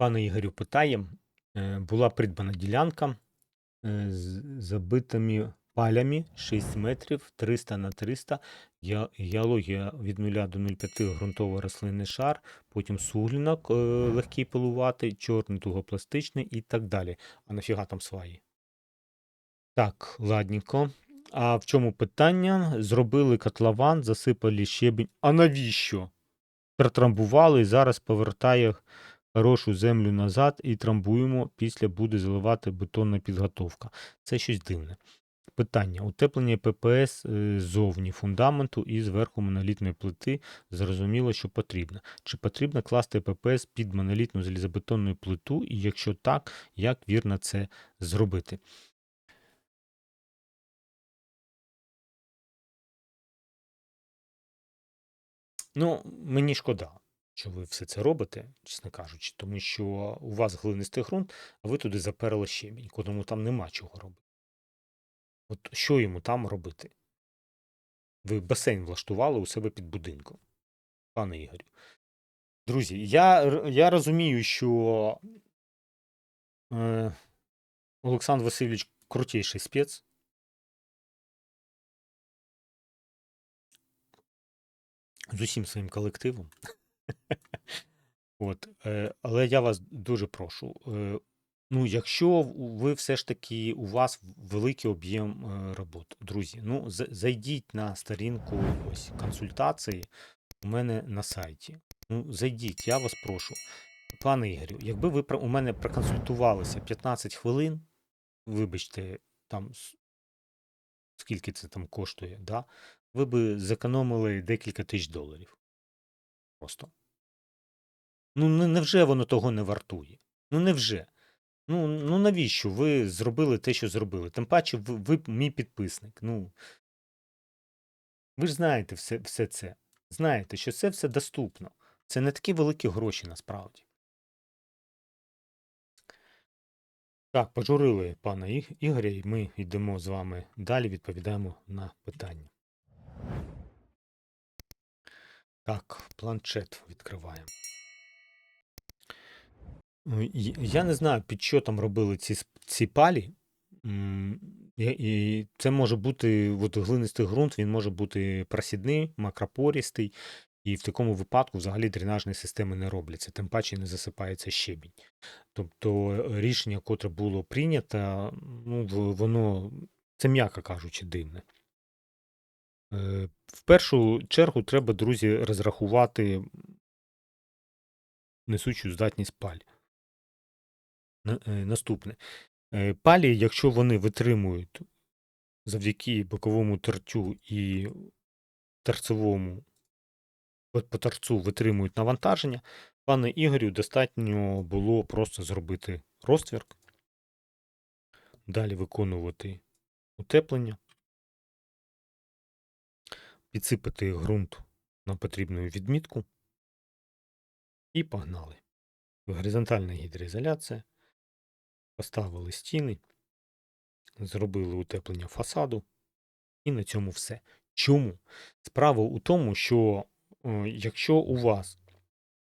Пане Ігорю, питає, е, була придбана ділянка е, з забитими палями 6 метрів 300 на 300, ге- геологія від 0 до 0,5 ґрунтово рослинний шар, потім суглінок е, легкий пилувати, чорний тугопластичний і так далі. А нафіга там сваї? Так, ладненько. А в чому питання? Зробили котлован, засипали щебінь. А навіщо? Протрамбували і зараз повертає хорошу землю назад і трамбуємо. Після буде заливати бетонна підготовка. Це щось дивне. Питання. Утеплення ППС е, ззовні фундаменту і зверху монолітної плити. Зрозуміло, що потрібно. Чи потрібно класти ППС під монолітну залізобетонну плиту? І якщо так, як вірно це зробити? Ну, мені шкода, що ви все це робите, чесно кажучи, тому що у вас глинистий ґрунт, а ви туди заперли щебінь, котрому там нема чого робити. От що йому там робити? Ви басейн влаштували у себе під будинком, пане Ігорю. Друзі, я, я розумію, що е, Олександр Васильович крутіший спец. З усім своїм колективом. От, е, але я вас дуже прошу. Е, ну, якщо ви все ж таки у вас великий об'єм е, робот, друзі, ну зайдіть на сторінку ось консультації у мене на сайті. Ну, зайдіть, я вас прошу. Пане Ігорю, якби ви у мене проконсультувалися 15 хвилин, вибачте, там скільки це там коштує, да? ви би зекономили декілька тисяч доларів. Просто. Ну, невже воно того не вартує? Ну, невже? Ну, ну навіщо ви зробили те, що зробили? Тим паче, ви, ви мій підписник. Ну, ви ж знаєте все, все це. Знаєте, що це все доступно. Це не такі великі гроші насправді. Так, пожурили пана Ігоря, і ми йдемо з вами далі, відповідаємо на питання. Так, планшет відкриваємо. Ну, Я не знаю, під що там робили ці, ці палі. І це може бути от глинистий ґрунт, він може бути просідний, макропорістий, і в такому випадку взагалі дренажні системи не робляться, тим паче не засипається щебінь. Тобто е, рішення, котре було прийнято, ну, воно, це м'яко кажучи, дивне. Е, В першу чергу треба, друзі, розрахувати несучу здатність паль. Е, Наступне. Е, Палі, якщо вони витримують завдяки боковому тертю і торцевому по торцу витримують навантаження, пане Ігорю, достатньо було просто зробити розтвірк, далі виконувати утеплення, підсипати ґрунт на потрібну відмітку і погнали. Горизонтальна гідроізоляція. Поставили стіни, зробили утеплення фасаду, і на цьому все. Чому? Справа у тому, що е, якщо у вас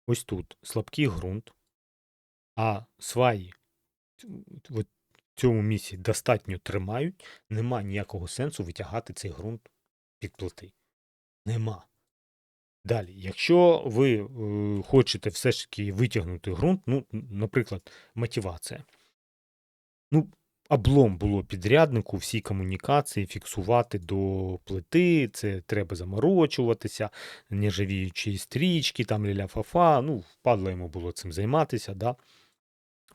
ось тут слабкий ґрунт, а сваї в цьому місці достатньо тримають, нема ніякого сенсу витягати цей ґрунт під плити. Нема. Далі, якщо ви е, хочете все ж таки витягнути ґрунт, ну, наприклад, мотивація. Ну, облом було підряднику всі комунікації фіксувати до плити, це треба заморочуватися, нержавіючі стрічки, там ля фафа. Ну, впадло йому було цим займатися, да.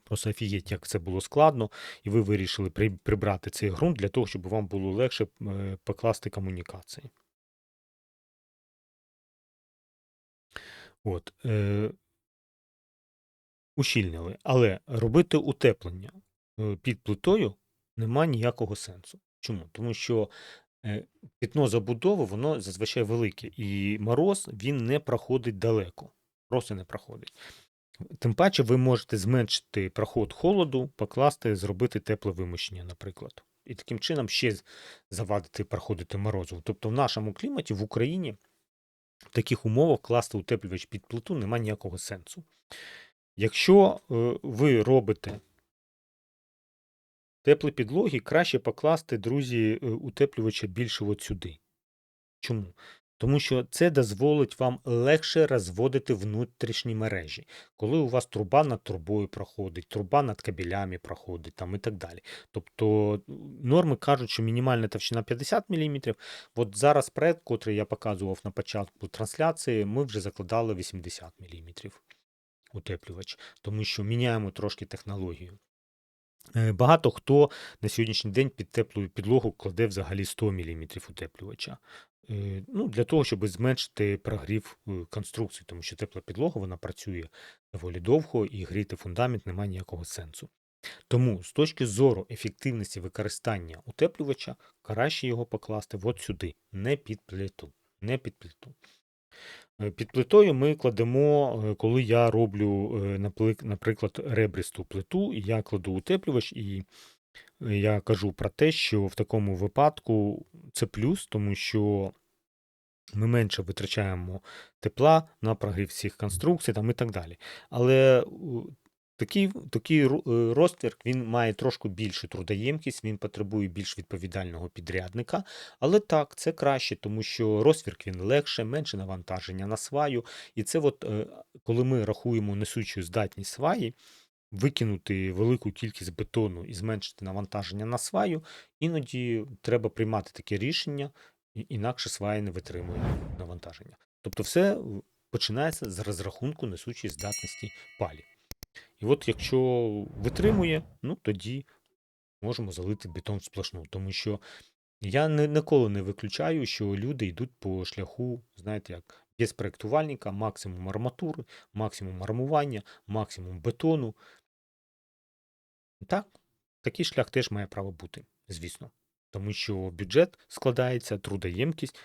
Просто офігеть, як це було складно, і ви вирішили при- прибрати цей ґрунт для того, щоб вам було легше е, покласти комунікації. От, е, ущільнили. Але робити утеплення під плитою нема ніякого сенсу. Чому? Тому що е, пітно забудови, воно зазвичай велике, і мороз він не проходить далеко. Просто не проходить. Тим паче, ви можете зменшити проход холоду, покласти, зробити тепле вимощення, наприклад. І таким чином ще завадити проходити морозу. Тобто в нашому кліматі в Україні в таких умовах класти утеплювач під плиту немає ніякого сенсу. Якщо е, ви робите теплі підлоги, краще покласти, друзі, е, утеплювача більше от сюди. Чому? Тому що це дозволить вам легше розводити внутрішні мережі, коли у вас труба над трубою проходить, труба над кабелями проходить там і так далі. Тобто норми кажуть, що мінімальна товщина 50 мм. От зараз проект, котрий я показував на початку трансляції, ми вже закладали 80 мм утеплювач, тому що міняємо трошки технологію. Е, Багато хто на сьогоднішній день під теплу підлогу кладе взагалі 100 мм утеплювача. Е, Ну, для того, щоб зменшити прогрів е, конструкції, тому що тепла підлога вона працює доволі довго і гріти фундамент немає ніякого сенсу. Тому з точки зору ефективності використання утеплювача, краще його покласти от сюди, не під плиту. Не під плиту. Е, Під плитою ми кладемо, е, коли я роблю, е, наприклад, ребристу плиту, я кладу утеплювач, і я кажу про те, що в такому випадку це плюс, тому що ми менше витрачаємо тепла на прогрів всіх конструкцій там, і так далі. Але такий, такий е, він має трошки більшу трудоємкість, він потребує більш відповідального підрядника. Але так, це краще, тому що розтвірк він легше, менше навантаження на сваю. І це, от, е, коли ми рахуємо несучу здатність сваї, викинути велику кількість бетону і зменшити навантаження на сваю, іноді треба приймати таке рішення, інакше свая не витримує навантаження. Тобто, все е, починається з розрахунку несучої здатності палі. І от якщо витримує, ну тоді можемо залити бетон сплошну, тому що я ніколи не виключаю, що люди йдуть по шляху, знаєте як, без проєктувальника, максимум арматури, максимум армування, максимум бетону. Так, такий шлях теж має право бути, звісно. Тому що бюджет складається, трудоємкість,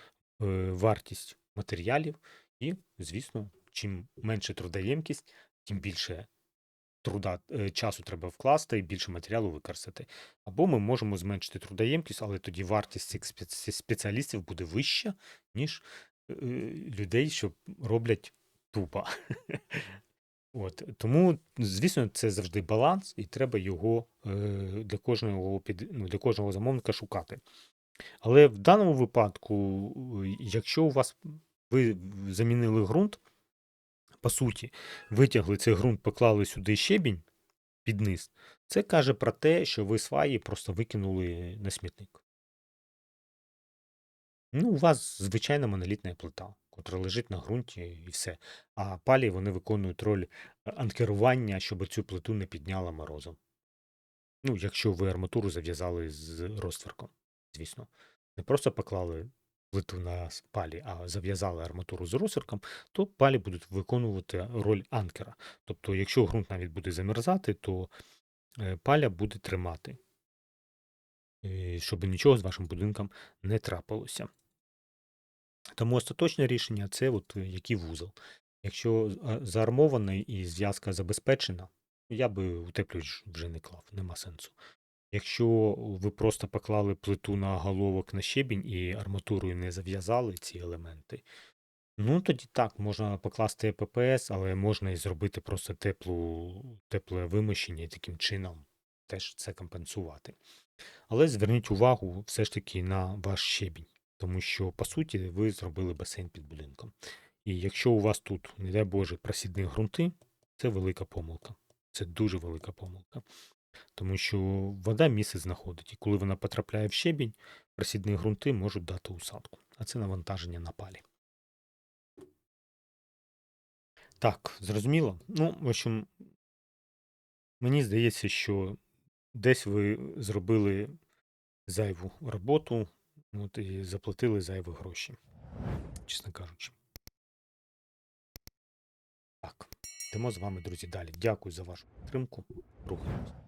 е, вартість матеріалів, і, звісно, чим менше трудоємкість, тим більше труда, е, часу треба вкласти і більше матеріалу використати. Або ми можемо зменшити трудоємкість, але тоді вартість цих спеціалістів буде вища, ніж е, людей, що роблять тупо. От, тому, звісно, це завжди баланс, і треба його е, для кожного під, ну, для кожного замовника шукати. Але в даному випадку, е, якщо у вас ви замінили ґрунт, по суті, витягли цей ґрунт, поклали сюди щебінь під низ, це каже про те, що ви сваї просто викинули на смітник. Ну, у вас звичайна монолітна плита, котра лежить на ґрунті і все. А палі вони виконують роль е, анкерування, щоб цю плиту не підняла морозом. Ну, якщо ви арматуру зав'язали з розтворком, звісно. Не просто поклали плиту на палі, а зав'язали арматуру з розтворком, то палі будуть виконувати роль анкера. Тобто, якщо ґрунт навіть буде замерзати, то е, паля буде тримати, е, щоб нічого з вашим будинком не трапилося. Тому остаточне рішення це от е, який вузол. Якщо заармований і зв'язка забезпечена, я би утеплювач вже не клав, нема сенсу. Якщо ви просто поклали плиту на головок на щебінь і арматурою не зав'язали ці елементи, ну тоді так, можна покласти ППС, але можна і зробити просто теплу, тепле вимощення і таким чином теж це компенсувати. Але зверніть увагу все ж таки на ваш щебінь, тому що, по суті, ви зробили басейн під будинком. І якщо у вас тут, не дай Боже, просідні ґрунти, це велика помилка. Це дуже велика помилка. Тому що вода місце знаходить, і коли вона потрапляє в щебінь, просідні ґрунти можуть дати усадку, а це навантаження на палі. Так, зрозуміло. Ну, в общем, мені здається, що десь ви зробили зайву роботу, от, і заплатили зайві гроші, чесно кажучи. Так, йдемо з вами, друзі, далі. Дякую за вашу підтримку. Рухаємось.